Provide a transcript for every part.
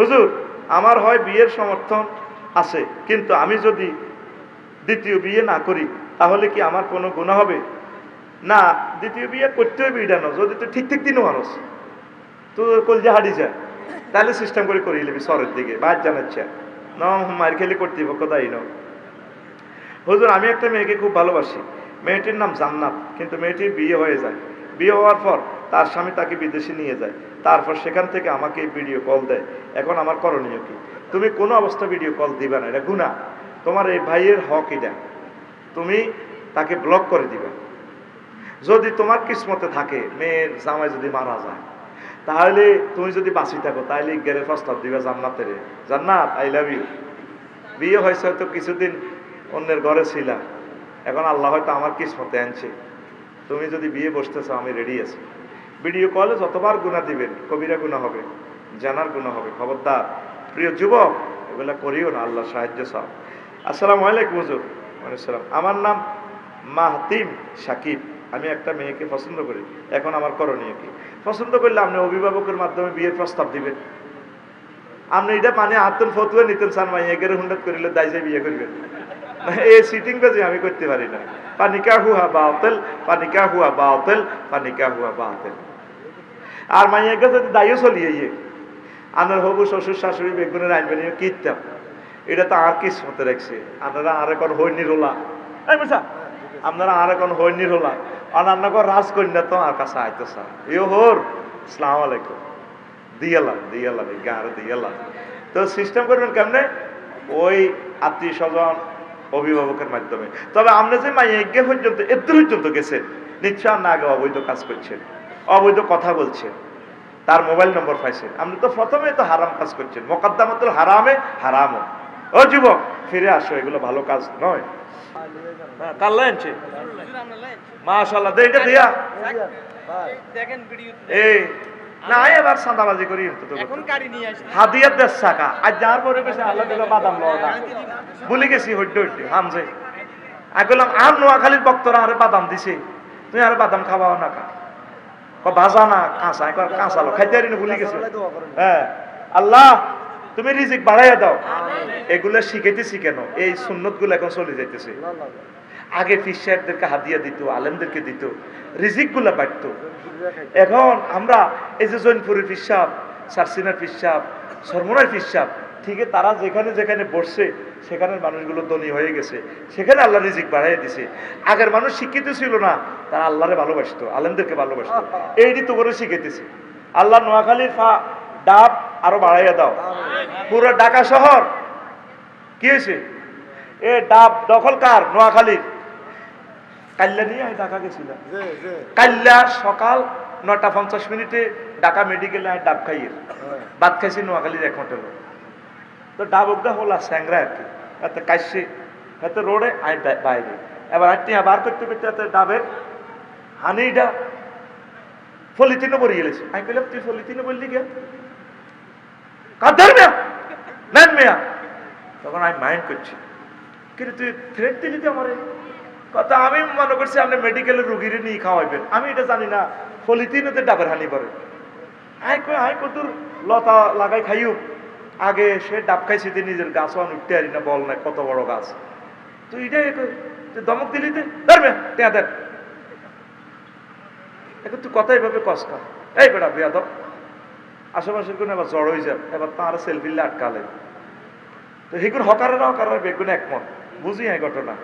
হুজুর, আমার হয় বিয়ের সমর্থন আছে, কিন্তু আমি যদি দ্বিতীয় বিয়ে না করি, তাহলে কি আমার কোনো গুণা হবে? না, দ্বিতীয় বিয়ে করতে হবে এটা যদি তুই ঠিক ঠিক দিনও মানুষ। তো কলজা হাঁটি যায়। তাহলে সিস্টেম করে করিয়ে নিবি সরের দিকে, বাদ জানাচ্ছে। ন মার খেলে কর্তৃপক্ষ দায়ী ন। হুজুর, আমি একটা মেয়েকে খুব ভালোবাসি। মেয়েটির নাম জান্নাত, কিন্তু মেয়েটির বিয়ে হয়ে যায়। বিয়ে হওয়ার পর তার স্বামী তাকে বিদেশে নিয়ে যায়। তারপর সেখান থেকে আমাকে ভিডিও কল দেয়। এখন আমার করণীয় কি? তুমি কোনো অবস্থা ভিডিও কল দিবে না, এটা গুণা তোমার এই ভাইয়ের হক এটা। তুমি তাকে ব্লক করে দিবে। যদি তোমার কিসমতে থাকে, মেয়ের জামাই যদি মারা যায়, তাহলে তুমি যদি বাঁচি থাকো তাহলে গেরে প্রস্তাব দিবে জান্নাতের। জান্নাত আই লাভ ইউ বিয়ে হয়েছে হয়তো কিছুদিন অন্যের ঘরে ছিলাম এখন আল্লাহ হয়তো আমার কিসমতে আনছে। তুমি যদি বিয়ে বসতেছো, আমি রেডি আছি। ভিডিও কলে যতবার গুণা দিবেন, কবিরা গুণা হবে, জানার গুণা হবে। খবরদার, প্রিয় যুবক, এগুলা করিও না, আল্লাহ সাহায্য চাও। আসসালামু আলাইকুম, হুজুর। ওয়ালাইকুম আমার নাম মাহতিম সাকিব আমি একটা মেয়েকে পছন্দ করি। এখন আমার করণীয় কি? পছন্দ করলে আপনি অভিভাবকের মাধ্যমে বিয়ের প্রস্তাব দিবেন। আপনি এটা মানে আত্মন ফতুয়া নিতেন সান মাই এগের হুন্ডাত করিলে দাইজে বিয়ে করবেন। এই সিটিং বাজি আমি করতে পারি না। পানিকা হুয়া বাতেল পানিকা হুয়া বাতেল পানিকা হুয়া বাতেল। আর মাইয়াকে যদি দায়ও চলিয়ে ইয়ে আনার হবু শ্বশুর শাশুড়ি বেগুনের আইন বানিয়ে কিনতাম এটা তো আর কিসমতে রাখছে। আপনারা আর এখন হইনি রোলা। এই বুঝা আপনারা আর এখন হইনি রোলা। আর আপনাকে রাজকন্যা তো আর কাছে আইতেছা ইয়ে হোর সালাম আলাইকুম। দিয়ালাম দিয়ালাম গাঁড়ে দিয়ালাম। তো সিস্টেম করবেন কেমনে? ওই আত্মীয় স্বজন, অভিভাবকের মাধ্যমে। তবে আপনি যে মাইয়াজ্ঞে পর্যন্ত এত পর্যন্ত গেছেন, নিশ্চয় না আগে অবৈধ কাজ করছেন। অবৈধ কথা বলছে। তার মোবাইল নম্বর পাইছেন আপনি তো প্রথমে তো হারাম কাজ করছেন। মোকদ্দমাতুল হারামে হারামও ও যুবক ফিরে আসো এগুলো ভালো কাজ নয়। কাল্লা মাশাল্লাহ দে এটা দিয়া। দেখেন ভিডিও এই না এবার সাদাবাজি করি তো তো এখন গাড়ি নিয়ে আসি হাদিয়াত দেশ আর যার পরে বেশি আল্লাহ দিলে বাদাম লওয়া না। ভুলে গেছি হইড হইড হামজে। আমি বললাম আর নোয়াখালীর বক্তরা আরে বাদাম দিছে। তুই আর বাদাম খাওয়াও না ক ভাজা না কাঁচা। কয় কাঁচা লো খাইতে ভুলে গেছি। হ্যাঁ। আল্লাহ তুমি রিজিক বাড়াইয়া দাও। এগুলো শিখাইতেছি কেন? এই সুন্নতগুলো এখন চলে যাইতেছে। আগে ফিস সাহেবদেরকে হাদিয়া দিত আলেমদেরকে দিত রিজিকগুলা বাড়তো এখন আমরা এই যে জৈনপুরের পিসাব সারসিনার পিসাব সরমনার পিসাব ঠিক তারা যেখানে যেখানে বসছে সেখানের মানুষগুলো ধনী হয়ে গেছে। সেখানে আল্লাহ রিজিক বাড়াই দিছে। আগের মানুষ শিক্ষিত ছিল না তারা আল্লাহরে ভালোবাসতো আলেমদেরকে ভালোবাসতো। এই ঋতু করে শিখেতেছে আল্লাহ নোয়াখালীর ফা ডাব আরও বাড়াইয়া দাও। পুরো ঢাকা শহর। কি হয়েছে? এ ডাব দখল কার? নোয়াখালীর। কাল্লা নিয়ে আমি ঢাকা গেছিলাম। কাল্লা সকাল নটা পঞ্চাশ মিনিটে ঢাকা মেডিকেলে আমি ডাব খাইয়ে। ভাত খাইছি নোয়াখালীর এক হোটেল তো ডাব উগা হলা স্যাংরা আর কি এতে কাশছে এত রোডে আই বাইরে। এবার আটটি বার করতে করতে এতে ডাবের হানিটা ফলিতিনে বড়ি গেলেছে। আমি কইলাম, তুই ফলিতিনে বললি গে কাদের মেয়া? নেন মেয়া। তখন আমি মাইন্ড করছি, কিন্তু তুই থ্রেট দিলি তো আমারে? কথা আমি মনে করছি আপনি মেডিকেলের রুগীরে নিয়ে খাওয়াইবেন। আমি এটা জানি না ফলিতিনতে ডাবের হানি করে। আই কই, আই কতুর লতা লাগাই খাইও আগে সে ডাব খাইছে তুই নিজের গাছ আন উঠতে পারি না, বল না কত বড় গাছ। তো এটাই দমক দিলি তে ধরবে দেন এখন তুই কথা এইভাবে কস খা এই বেটা বিয়া দাও আশেপাশের কোনো এবার জড় হয়ে যাবে, এবার তার সেলফি আটকালে তো সেগুলো হকারের হকারের বেগুন একমত, বুঝি হ্যাঁ ঘটনা।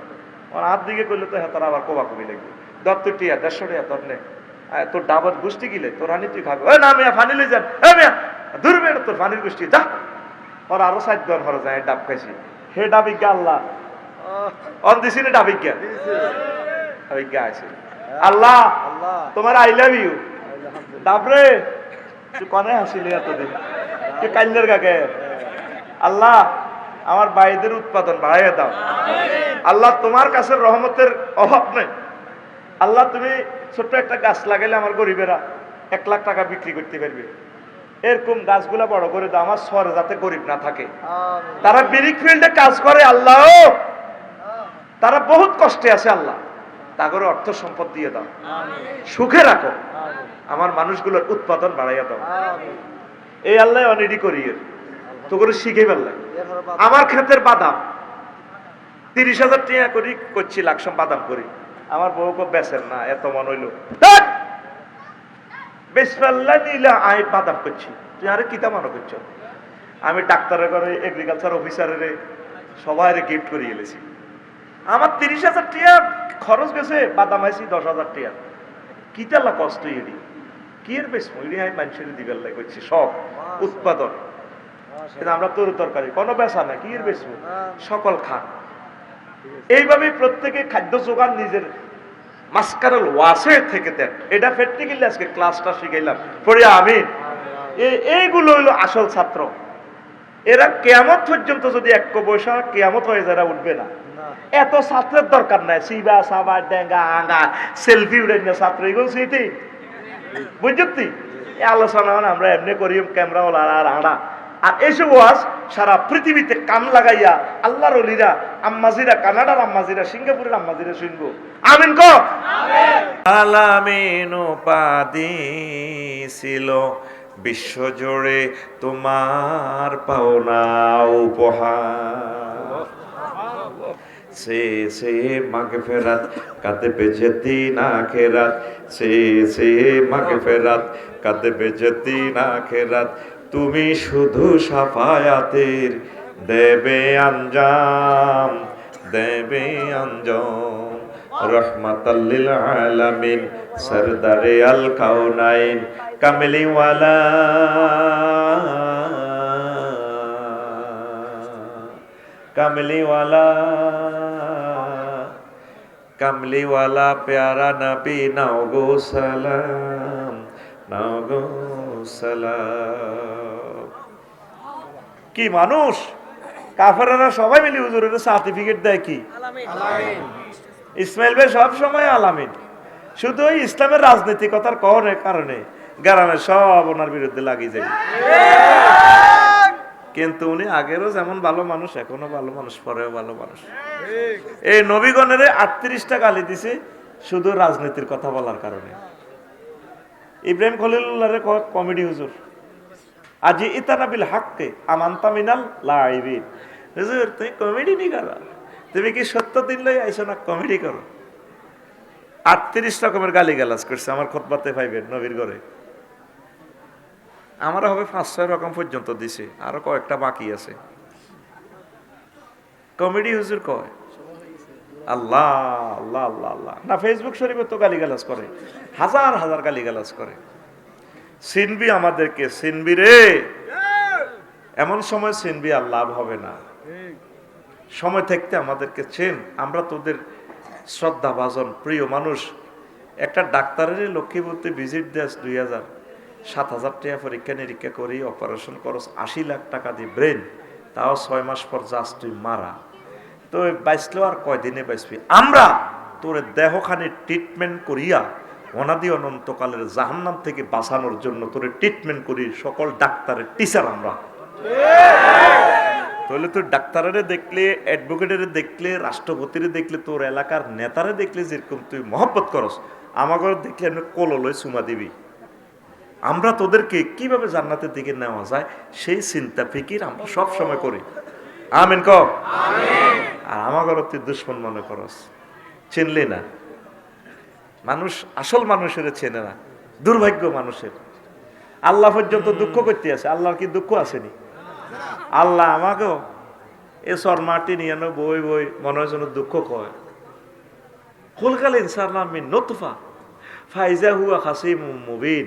আর হাত দিকে করলে তো হ্যাঁ তারা আবার কোবা কবি লাগবে। দর তুই টিয়া, দেড়শো টিয়া তোর নে। তোর ডাবত গোষ্ঠী গিলে, তোর রানি তুই খাবি। না মিয়া, ফানি লই যান। মিয়া, দূর বেড়ে তোর ফানির গোষ্ঠী, যা। ওর আরও সাইড দর হরে যায় ডাব খাইছি। হে ডাবিজ্ঞা আল্লাহ। অন দিছি না ডাবিজ্ঞা। ডাবিজ্ঞা আছে আল্লাহ তোমার আই লাভ ইউ। ডাবরে তুই কনে হাসিলি এতদিন? তুই কাল্যের কাকে? আল্লাহ আমার বাইদের উৎপাদন বাড়াইয়া দাও। আল্লাহ তোমার কাছে রহমতের অভাব নেই। আল্লাহ তুমি ছোট্ট একটা গাছ লাগাইলে আমার গরিবেরা এক লাখ টাকা বিক্রি করতে পারবে। এরকম গাছগুলা বড় করে দাও আমার শহরে যাতে গরিব না থাকে। তারা বিরিক ফিল্ডে কাজ করে আল্লাহ তারা বহুত কষ্টে আছে আল্লাহ। তাগরে অর্থ সম্পদ দিয়ে দাও। সুখে রাখো। আমার মানুষগুলোর উৎপাদন বাড়াইয়া দাও। এই আল্লাহ অনেডি করিয়ে তো করে শিখে ফেললাম আমার ক্ষেতের বাদাম। তিরিশ হাজার টাকা করি করছি লাকসাম বাদাম করি। আমার বউকে বেচেন না এত মন হইল। নিলে আয় বাদাম করছি। তুই আরে কিতা মনে করছ? আমি ডাক্তারের ঘরে এগ্রিকালচার অফিসারের সবাই গিফট করে এলেছি আমার তিরিশ হাজার টিয়া খরচ গেছে বাদাম আইছি দশ হাজার টিয়া কিতালা কষ্ট এডি? কি এর বেশ মইরি আই মানুষের দিবেল লাই করছি সব উৎপাদন। কিন্তু আমরা তরু তরকারি কোনো বেচা না কি এর বেশ সকল খান। এইভাবে প্রত্যেকে খাদ্য যোগান নিজের মাস্কারাল ওয়াসে থেকে দেন। এটা আজকে ক্লাসটা শিখাইলাম। আমি এইগুলো আসল ছাত্র। এরা কেয়ামত পর্যন্ত যদি এক বৈশা কেয়ামত হয়ে যারা উঠবে না। এত ছাত্রের দরকার নাই। সিবা সাবা ডেঙ্গা আঙ্গা সেলফি উড়ে ছাত্র। এগুলো স্মৃতি? বুঝছি আলোচনা আমরা এমনি করি ক্যামেরা ওলা আর আড়া। আর এইসব ওয়াজ সারা পৃথিবীতে কান লাগাইয়া আল্লাহর অলিরা, আম্মাজিরা, কানাডার আম্মাজিরা, সিঙ্গাপুরের আম্মাজিরা শুনব। আমিন ক আলামিন ছিল বিশ্বজুড়ে, তোমার পাওনা উপহার। সে সে মাগে ফেরাত কাতে বেজতি না আখেরাত। সে সে মাগে ফেরাত কাতে বেজতি না খেরাত তুমি শুধু সাফায়াতের দেবে আঞ্জাম দেবে আঞ্জাম। রহমাতাল্লিল আলামিন, সরদারে আল কাউনাইন কামলিওয়ালা। কামলিওয়ালা কামলিওয়ালা, প্যারা নবী নাও গো সালাম নাও গো সালাম। কি মানুষ? কাফেরারা সবাই মিলে হুজুরের সার্টিফিকেট দেয় কি? ইসমাইল ভাই সব সময় আলামিন। শুধু ওই ইসলামের রাজনৈতিকতার কনের কারণে গ্রামে সব ওনার বিরুদ্ধে লাগিয়ে যায়। কিন্তু উনি আগেরও যেমন ভালো মানুষ এখনও ভালো মানুষ পরেও ভালো মানুষ। এই নবীগণের আটত্রিশটা গালি দিছে শুধু রাজনীতির কথা বলার কারণে। ইব্রাহিম খলিলুল্লাহরে কমেডি হুজুর। আজি ইতানাবিল হাক্কে আমান্তা মিনাল লাইবিন। হুজুর, তুমি কমেডি নি করো? তুমি কি সত্য দিন লই আইছো না কমেডি করো? আটত্রিশ রকমের গালি গালাজ করছে আমার খতবাতে পাইবেন নবীর ঘরে। আমার হবে পাঁচ, ছয় রকম পর্যন্ত দিছে, আরও কয়েকটা বাকি আছে। কমেডি হুজুর কয়? আল্লাহ আল্লাহ আল্লাহ আল্লাহ। না ফেসবুক শরীফে তো গালিগালাজ করে। হাজার হাজার গালিগালাজ করে। সিনবি আমাদেরকে, সিনবি রে! এমন সময় সিনবি আর লাভ হবে না। সময় থাকতে আমাদেরকে চেন। আমরা তোদের শ্রদ্ধা ভাজন প্রিয় মানুষ। একটা ডাক্তারের লক্ষ্মীপতি ভিজিট দেস দুই হাজার। সাত হাজার টাকা পরীক্ষা নিরীক্ষা করি অপারেশন করস, আশি লাখ টাকা দিয়ে ব্রেন তাও ছয় মাস পর যাস তুই মারা। তো বাইসলেও আর কয়দিনে বাইসবি? আমরা তোর দেহখানি ট্রিটমেন্ট করিয়া অনাদি অনন্তকালের জাহান্নাম থেকে বাঁচানোর জন্য তোর ট্রিটমেন্ট করি সকল ডাক্তারের টিচার আমরা। তাহলে তুই ডাক্তারের দেখলে অ্যাডভোকেটের দেখলে, রাষ্ট্রপতিরে দেখলে, তোর এলাকার নেতারে দেখলে যেরকম তুই মহব্বত করস আমাকে দেখলে আমি কোললয় চুমা দিবি। আমরা তোদেরকে কীভাবে জান্নাতের দিকে নেওয়া যায়, সেই চিন্তা ফিকির আমরা সব সময় করি। আমিন ক আর আমাকে তুই দুশ্মন মনে করস। চিনলি না? মানুষ আসল মানুষের চেনে না। দুর্ভাগ্য মানুষের। আল্লাহ পর্যন্ত দুঃখ করতে আছে। আল্লাহর কি দুঃখ আসেনি? আল্লাহ আমাকেও এ শর্মাটি নিয়ে নো বই বই মনে হয় যেন দুঃখ কয়। খুলকাল ইনসাল্লাহ মিন নতুফা ফাইজা হুয়া খাসিম মুবিন।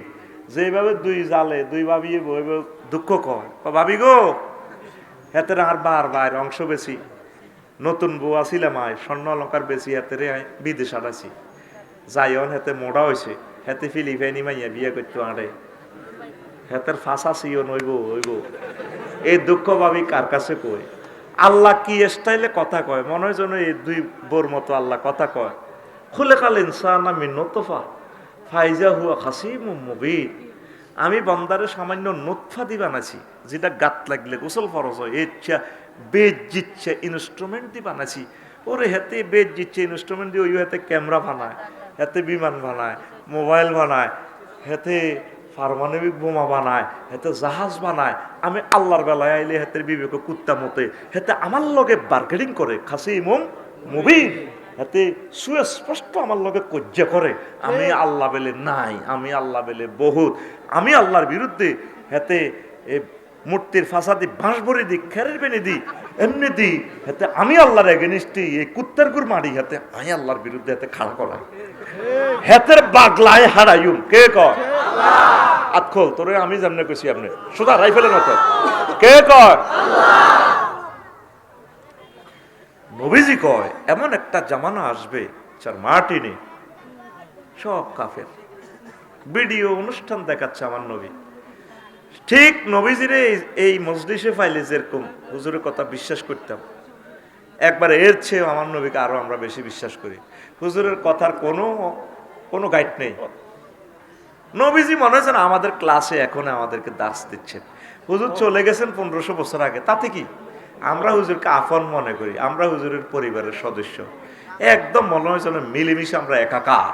যেভাবে দুই জালে দুই ভাবিয়ে বই বই দুঃখ কয় ভাবি গো হেতের আর বার বার অংশ বেশি। নতুন বউ আসিলাম আয় স্বর্ণ অলঙ্কার বেশি হেতেরে বিদেশ আড়াইছি যাইন হেতে মোড়া হয়েছে হেতে ফিলিপাইনি মাইয়া বিয়ে করতে আড়ে হেতের ফাঁসা সিও নইব, হইব। এই দুঃখ ভাবি কার কাছে কই? আল্লাহ কি স্টাইলে কথা কয়? মনে হয় যেন এই দুই বোর মতো আল্লাহ কথা কয়। খুলে কাল ইনসান আমি নতফা, ফাইজা হুয়া খাসি মুবিন। আমি বন্দারে সামান্য নোৎফা দি বানাছি যেটা গাত লাগলে গোসল ফরজ হয় ইচ্ছা বেজ জিচ্ছে ইনস্ট্রুমেন্ট দি বানাছি ওরে হেতে বেজ জিচ্ছে ইনস্ট্রুমেন্ট দিয়ে ওই হাতে ক্যামেরা বানায়, হেতে বিমান বানায়, মোবাইল বানায়, হেতে পারমাণবিক বোমা বানায়, হেতে জাহাজ বানায়। আমি আল্লাহর বেলায় আইলে হেতে বিবেক কুত্তা মতে, হেতে আমার লগে বার্গেনিং করে খাসি ইমম মুবিন। হেতে সুস্পষ্ট আমার লগে কজ্য করে। আমি আল্লাহ বেলে নাই আমি আল্লাহ বেলে বহুত। আমি আল্লাহর বিরুদ্ধে হেতে এ মূর্তির ফাঁসাদি বাঁশ ভরে দিই খেরের বেনে দিই এমনি দিই হেতে আমি আল্লাহর এগেনিস্টি এই কুত্তার গুর মারি হাতে আমি আল্লাহর বিরুদ্ধে হাতে খাড়া করাই। হেতের বাগলায় হারাইম কে কয়? আতখল তোরে আমি জামনে কইছি আপনি। সোজা রাইফেলের মতো। কে কয়? নবীজি কয়, এমন একটা জামানা আসবে যার মাটিনি সব কাফের। ভিডিও অনুষ্ঠান দেখাচ্ছে আমার নবী। ঠিক নবীজিরে এই- মজলিসে ফাইলে যেরকম হুজুরের কথা বিশ্বাস করতাম। একবার এর চেয়েও আমার নবীকে আরও আমরা বেশি বিশ্বাস করি। হুজুরের কথার কোনো কোনো গাইড নেই। নবীজি মনে হচ্ছে না আমাদের ক্লাসে এখন আমাদেরকে দাস দিচ্ছেন। হুজুর চলে গেছেন পনেরোশো বছর আগে। তাতে কি? আমরা হুজুরকে আফন মনে করি, আমরা হুজুরের পরিবারের সদস্য। একদম মনে হয় যেন মিলেমিশে আমরা একাকার।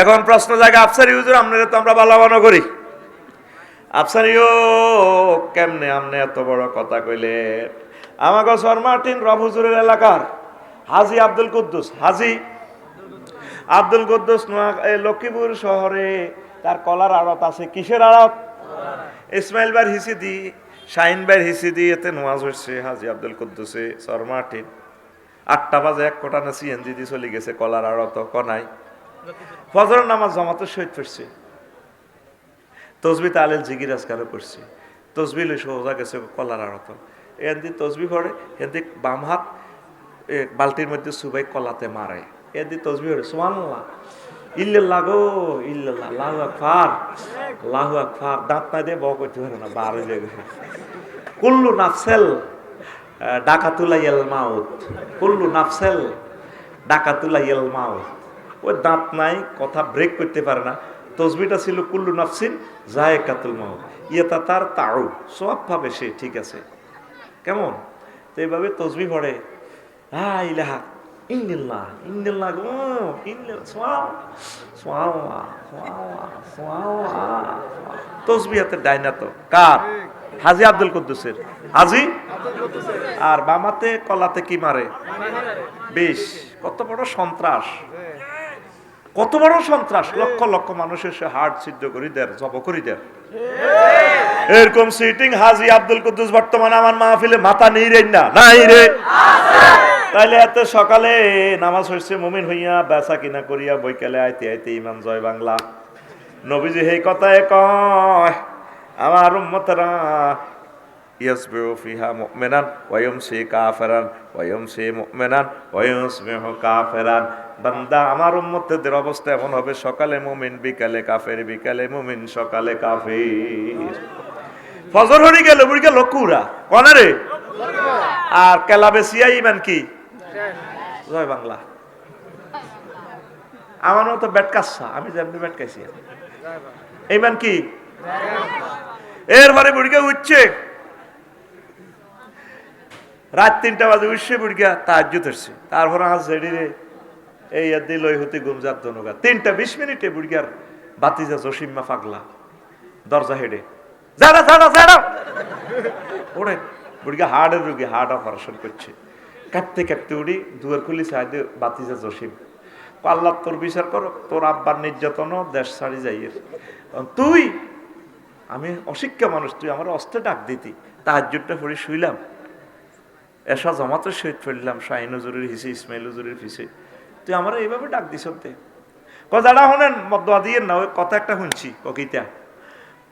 এখন প্রশ্ন জায়গা আফসারি হুজুর, আপনারা তো আমরা ভালো করি। আফসারিও, কেমনে আমনে এত বড় কথা কইলে আমাকে সরমার্টিন রব হুজুরের এলাকার, হাজি আব্দুল কুদ্দুস। হাজি আব্দুল কুদ্দুস লক্ষ্মীপুর শহরে তার কলার আড়ত আছে। কিসের আড়ত? ইসমাইল বার হিসিদি। শাহিন বার হিসিদি এতে নোয়াজ হচ্ছে হাজি আব্দুল কুদ্দুসে সরমার্টিন আটটা বাজে, এক কোটা না সিএনজি দিয়ে চলে গেছে, কলার আড়ত কনাই ফজর নামাজ জমাতে শহীদ ফিরছে তসবি তালেল জিগির আজকারও করছে তসবি লই সোজা গেছে কলার আড়ত এদি তসবি পড়ে এদি বাম হাত বালতির মধ্যে সুবাই কলাতে মারে। এদি তসবি পড়ে, সুবহানাল্লাহ। গো দাঁত না হয়ে কুল্লু ডাকাতুলাইয়াল মাউত। কুল্লু মাউত। ওই দাঁত নাই, কথা ব্রেক করতে পারে না। তসবিটা ছিল কুল্লু নাফসিন জায়কাতুল মাউত। ইয়েতা তার তাও সব ভাবে সে, ঠিক আছে। কেমন? তো এইভাবে তসবি পড়ে। হা ইলাহা ইন্নিল্লাহ ইন্নিল্লাহ গো ইন্নিল্লাহ সোয়াও সোয়াও সোয়াও সোয়াও তসবি হাতে ডাইনা তো কার হাজি আব্দুল কুদ্দুসের হাজি আর বামাতে কলাতে কি মারে? বেশ কত বড় সন্ত্রাস। কত বড় সন্ত্রাস। লক্ষ লক্ষ মানুষের সে হার্ট সিদ্ধ করি দেয়, জব করি দেয়। এরকম সিটিং হাজি আব্দুল কুদ্দুস বর্তমানে আমার মাহফিলে মাথা নেই রে না, নাই রে। তাইলে এত সকালে নামাজ হইছে, মুমিন হইয়া বেচা কিনা করিয়া বৈকালে আইতে আইতে ইমান জয় বাংলা। নবীজি সেই কথায় কয়, আমার উম্মতরা ইয়াসবিউ ফিহা মুমিনান অবস্থা হবে, সকালে বিকালে সকালে ইমান কি? জয় বাংলা। আমার মতো ব্যাট কাচ্ছা, আমি যেমনি কি? এরপরে বুড়িকে উঠছে। রাত তিনটা বাজে, উঠছে বুড়িকা তাহাজ্জু ধরছে। তারপর আজ রেডি রে এই হতে গুমজার তিনটা বিশ মিনিটে বুড়িকার বাতিজা জসিম্মা পাগলা দরজা হেডে যারা যারা যারা! বুড়িকা হার্টের রুগী, হার্ট অপারেশন করছে। কাঁপতে কাঁপতে উড়ি দুয়ার খুলি সাইডে বাতিজা জসিম। আল্লাহ তোর বিচার করো, তোর আব্বার নির্যাতনও দেশ ছাড়ি যাইয়ের তুই, আমি অশিক্ষা মানুষ, তুই আমার অস্ত্রে ডাক দিতি। তাহাজ্জুদটা পড়ে শুইলাম। এসা জমাতে শহীদ ফেললাম শাহিন হুজুরের হিসে, ইসমাইল হুজুরের হিসে। তুই আমার এইভাবে ডাক দিস তে কথাটা শুনেন মদ্দা দিয়ে না ওই কথা একটা শুনছি ককিতা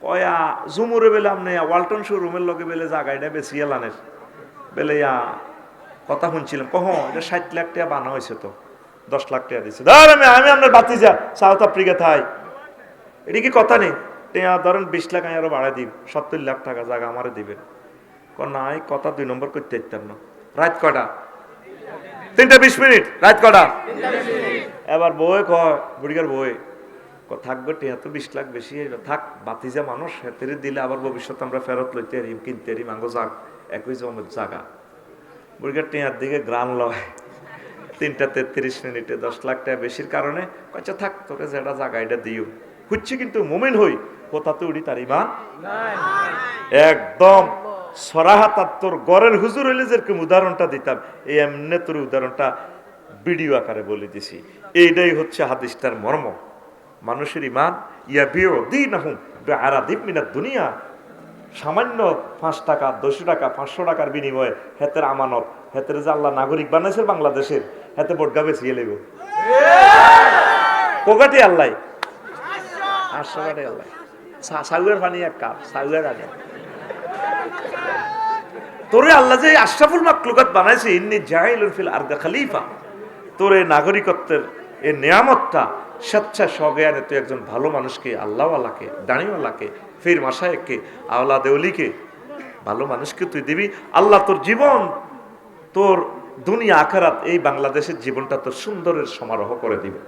কয়া জুমুরে বেলে আপনি ওয়ালটন শোরুমের লগে বেলে জায়গাটা বেশি এলানের বেলে ইয়া কথা শুনছিলাম, কহ, এটা ষাট লাখ টাকা বানা হয়েছে তো, দশ লাখ টাকা দিচ্ছে ধর আমি আপনার বাতি যা সাউথ আফ্রিকা থাই। এটা কি কথা নেই? ধরেন বিশ লাখ আমি আরও বাড়াই দিব, সত্তর লাখ টাকা জায়গা আমারে দিবেন। না কথা দুই নম্বর করতে দিতাম না। রাত কটা? তিনটা বিশ মিনিট, রাত কটা? এবার বই কয় বুড়িকার বই থাকবে টিয়া, তো বিশ লাখ বেশি। থাক, বাতিজা মানুষ, হেতেরে দিলে আবার ভবিষ্যতে আমরা ফেরত লইতে পারি কিনতে পারি মাঙ্গো যাক, একই জমের জায়গা। বুড়িকার টিয়ার দিকে গ্রাম লয়। তিনটা তেত্রিশ মিনিটে দশ লাখ টাকা বেশির কারণে আচ্ছা থাক, তোকে যেটা জায়গা এটা দিও। হচ্ছে কিন্তু মোমেন হই কোথাতে উড়ি তার ইমান একদম সরাহাতার তোর গড়ের হুজুর হইলে যেরকম উদাহরণটা দিতাম, এই এমনি তোর উদাহরণটা ভিডিও আকারে বলে দিছি। এইটাই হচ্ছে হাদিসটার মর্ম। মানুষের ইমান ইয়া বিও দিন আহুম আরা দ্বীপ মিনার দুনিয়া। সামান্য পাঁচ টাকা দুশো টাকা পাঁচশো টাকার বিনিময়ে হেতের আমানত হেতের যে আল্লাহ নাগরিক বানাইছে বাংলাদেশের হেতে বোটগা বেশি লেগো কোকাটি আল্লাহ। আটশো কাটে আল্লাহ। সাউয়ের পানি এক কাপ সাউয়ের আগে। তোরে আল্লাহ যে আশরাফুল মাকলুকাত বানাইছে ইন্নি জাহিলুল ফিল আরদে খলিফা। তোর এই নাগরিকত্বের এই নিয়ামতটা স্বেচ্ছা সজ্ঞানে তুই একজন ভালো মানুষকে, আল্লাহওয়ালাকে, দাঁড়িওয়ালাকে, ফির মাসায়ককে আওলা দেউলিকে ভালো মানুষকে তুই দিবি। আল্লাহ তোর জীবন, তোর দুনিয়া, আখারাত এই বাংলাদেশের জীবনটা তোর সুন্দরের সমারোহ করে দিবে।